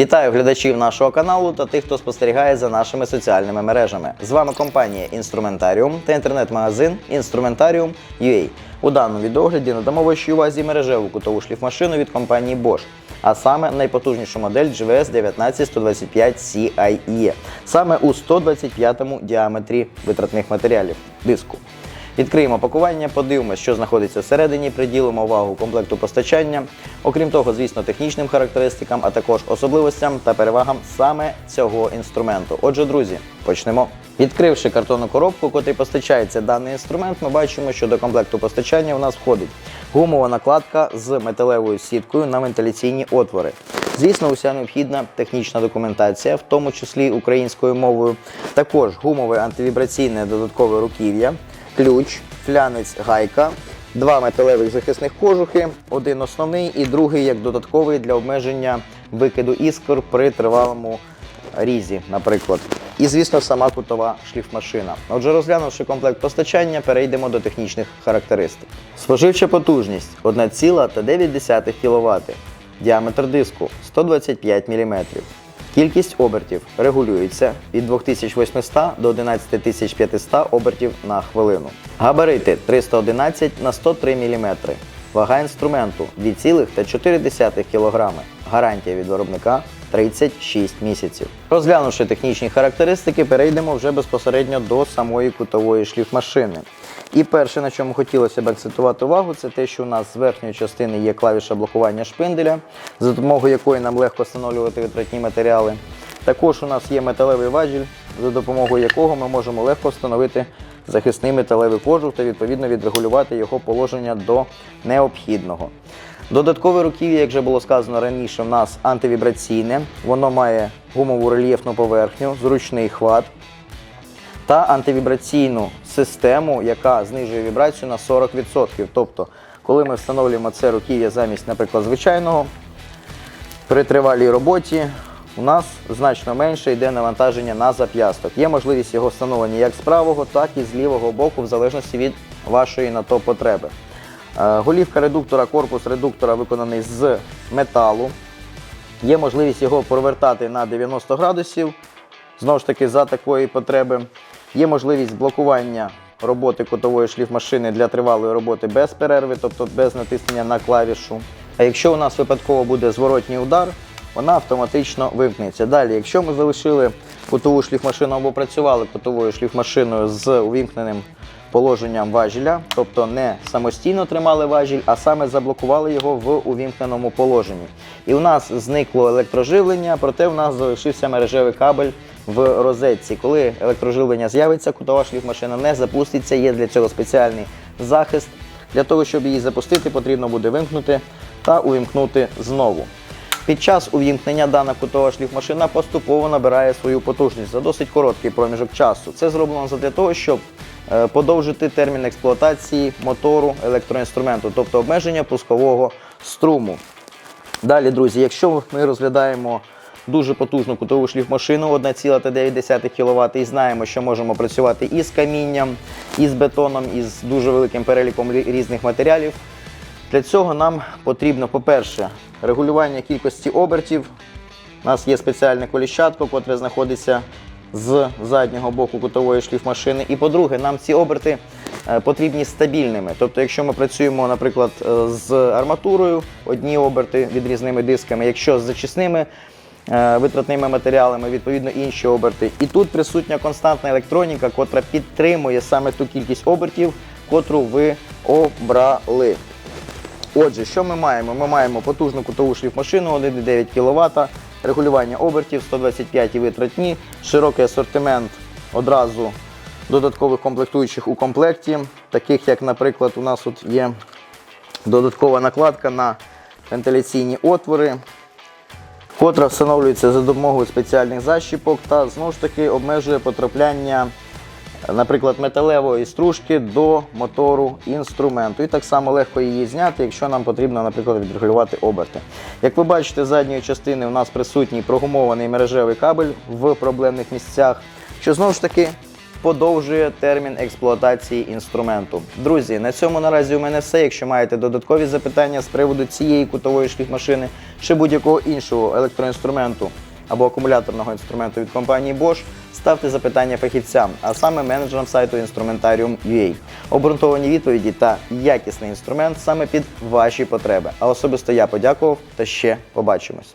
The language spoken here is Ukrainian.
Вітаю глядачів нашого каналу та тих, хто спостерігає за нашими соціальними мережами. З вами компанія Інструментаріум та інтернет-магазин Інструментаріум.ua. У даному відеогляді надамо вашій увазі мережеву кутову шліфмашину від компанії Bosch, а саме найпотужнішу модель GVS 19125 CIE, саме у 125 діаметрі витратних матеріалів диску. Відкриємо пакування, подивимося, що знаходиться всередині, приділимо увагу комплекту постачання, окрім того, звісно, технічним характеристикам, а також особливостям та перевагам саме цього інструменту. Отже, друзі, почнемо. Відкривши картонну коробку, котрій постачається даний інструмент, ми бачимо, що до комплекту постачання у нас входить гумова накладка з металевою сіткою на вентиляційні отвори. Звісно, уся необхідна технічна документація, в тому числі українською мовою. Також гумове антивібраційне додаткове руків'я, ключ, флянець, гайка, два металевих захисних кожухи, один основний і другий як додатковий для обмеження викиду іскор при тривалому різі, наприклад. І, звісно, сама кутова шліфмашина. Отже, розглянувши комплект постачання, перейдемо до технічних характеристик. Споживча потужність 1,9 кВт. Діаметр диску 125 мм. Кількість обертів регулюється від 2800 до 11500 обертів на хвилину. Габарити 311 на 103 мм. Вага інструменту 2,4 кг. Гарантія від виробника 36 місяців. Розглянувши технічні характеристики, перейдемо вже безпосередньо до самої кутової шліфмашини. І перше, на чому хотілося б акцентувати увагу, це те, що у нас з верхньої частини є клавіша блокування шпинделя, за допомогою якої нам легко встановлювати витратні матеріали. Також у нас є металевий важіль, за допомогою якого ми можемо легко встановити захисний металевий кожух та відповідно відрегулювати його положення до необхідного. Додаткове руків'я, як вже було сказано раніше, у нас антивібраційне. Воно має гумову рельєфну поверхню, зручний хват та антивібраційну систему, яка знижує вібрацію на 40%. Тобто, коли ми встановлюємо це руків'я замість, наприклад, звичайного, при тривалій роботі у нас значно менше йде навантаження на зап'ясток. Є можливість його встановлення як з правого, так і з лівого боку, в залежності від вашої на то потреби. Е, Голівка редуктора, корпус редуктора виконаний з металу. Є можливість його провертати на 90 градусів, знову ж таки, за такої потреби. Є можливість блокування роботи кутової шліфмашини для тривалої роботи без перерви, тобто без натиснення на клавішу. А якщо у нас випадково буде зворотній удар, вона автоматично вимкнеться. Далі, якщо ми залишили кутову шліфмашину або працювали кутовою шліфмашиною з увімкненим положенням важіля, тобто не самостійно тримали важіль, а саме заблокували його в увімкненому положенні. І у нас зникло електроживлення, проте у нас залишився мережевий кабель в розетці. Коли електроживлення з'явиться, кутова шліфмашина не запуститься. Є для цього спеціальний захист. Для того, щоб її запустити, потрібно буде вимкнути та увімкнути знову. Під час увімкнення дана кутова шліфмашина поступово набирає свою потужність за досить короткий проміжок часу. Це зроблено для того, щоб е, подовжити термін експлуатації мотору електроінструменту, тобто обмеження пускового струму. Далі, друзі, якщо ми розглядаємо дуже потужну кутову шліфмашину 1,9 кВт і знаємо, що можемо працювати і з камінням, і з бетоном, і з дуже великим переліком різних матеріалів, для цього нам потрібно, по-перше, регулювання кількості обертів. У нас є спеціальне коліщатко, котре знаходиться з заднього боку кутової шліфмашини. І по-друге, нам ці оберти е, потрібні стабільними. Тобто, якщо ми працюємо, наприклад, е, з арматурою, одні оберти відрізними дисками, якщо з зачисними витратними матеріалами, відповідно інші оберти. І тут присутня константна електроніка, котра підтримує саме ту кількість обертів, котру ви обрали. Отже, що ми маємо? Ми маємо потужну кутову шліфмашину 1,9 кВт, регулювання обертів 125 і витратні, широкий асортимент одразу додаткових комплектуючих у комплекті, таких як, наприклад, у нас тут є додаткова накладка на вентиляційні отвори, котра встановлюється за допомогою спеціальних защіпок та знову ж таки обмежує потрапляння наприклад, металевої стружки до мотору інструменту. І так само легко її зняти, якщо нам потрібно, наприклад, відрегулювати оберти. Як ви бачите, з задньої частини у нас присутній прогумований мережевий кабель в проблемних місцях, що знову ж таки подовжує термін експлуатації інструменту. Друзі, на цьому наразі у мене все. Якщо маєте додаткові запитання з приводу цієї кутової шліфмашини чи будь-якого іншого електроінструменту або акумуляторного інструменту від компанії Bosch, ставте запитання фахівцям, а саме менеджерам сайту Instrumentarium.ua. Обґрунтовані відповіді та якісний інструмент саме під ваші потреби. А особисто я подякував та ще побачимось.